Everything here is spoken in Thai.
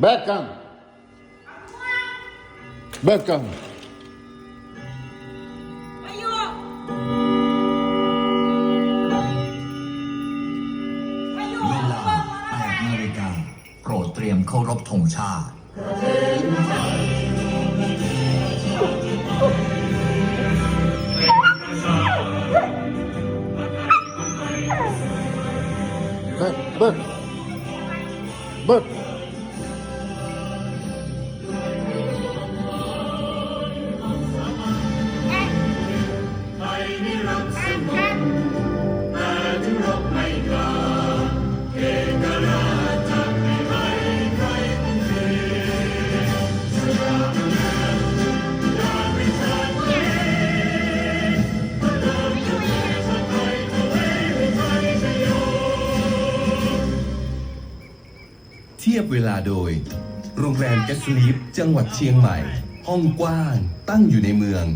Beckham. Beckham. อายุอายุเวลา8นาฬิกาโปรดเตรียมเคารพธงชาติ Beck, Beck. Beck. เเทียบเวลาโดย โรงแรมแกสลีฟจังหวัดเชียงใหม่ ห้องกว้างตั้งอยู่ในเมือง